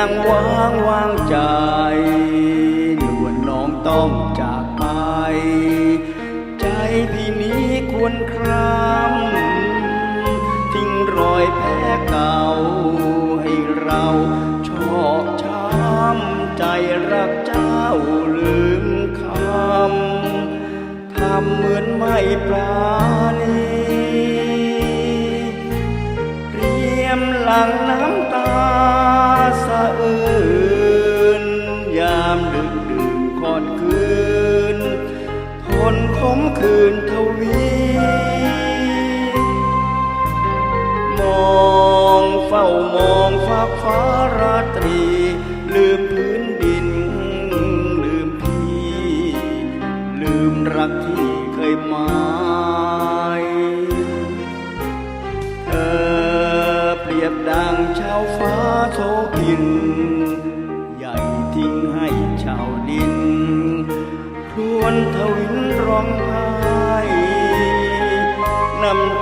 างวางวางใจนวลน้องต้องจากไป ใจพี่นี้ควรครำทิ้งรอยแผลเก่า ให้เราชอกช้ำใจรักเจ้าลืมคำทำเหมือนไม่ปราณีเรียมหลัง คืนทวี มองเฝ้ามองฟ้าฟ้าราตรี ลืมพื้นดิน ลืมพี่ ลืมรักที่เคยหมายเธอเปรียบดังชาวฟ้าโทกิน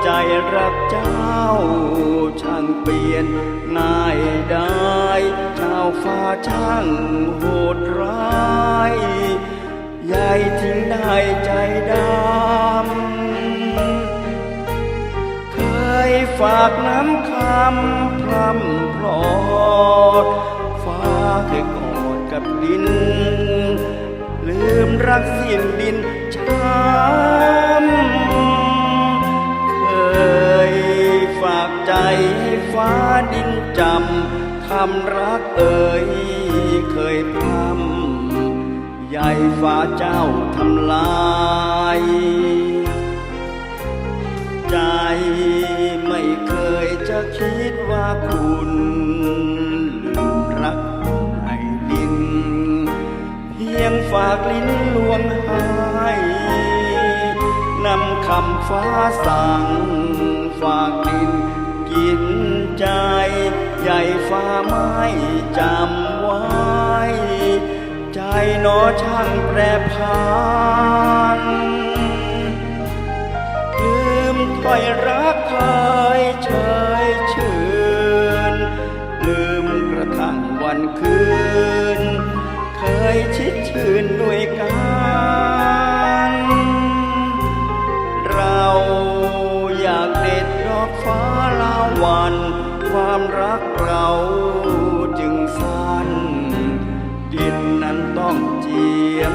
ใจรักเจ้า ช่างเปลี่ยนนายได้ชาวฟ้าช่างโหดร้ายยายทิ้งได้ใจดำ เคยฝากน้ำคำพร่ำพรอด ฟ้าเคยกอดกับดิน ลืมรักสิ้นดินช้ำำคำรักเอ่ยเคยพรำใหญ่ฟ้าเจ้าทำลาย ใจไม่เคยจะคิดว่าคุณลืมรักให้ดิน เพียงฝากลิ้นลวงให้นำคำฟ้าสั่งฝากดิน ฟ้าไม่จำไว้ ใจนอช่างแปรผันลืมถ้อยรักเคยเชยชื่น ลืมกระทั่งวันคืน เคยชิดชื่นด้วยกัน ความรักเราจึงสั้น ดินนั้นต้องเจียม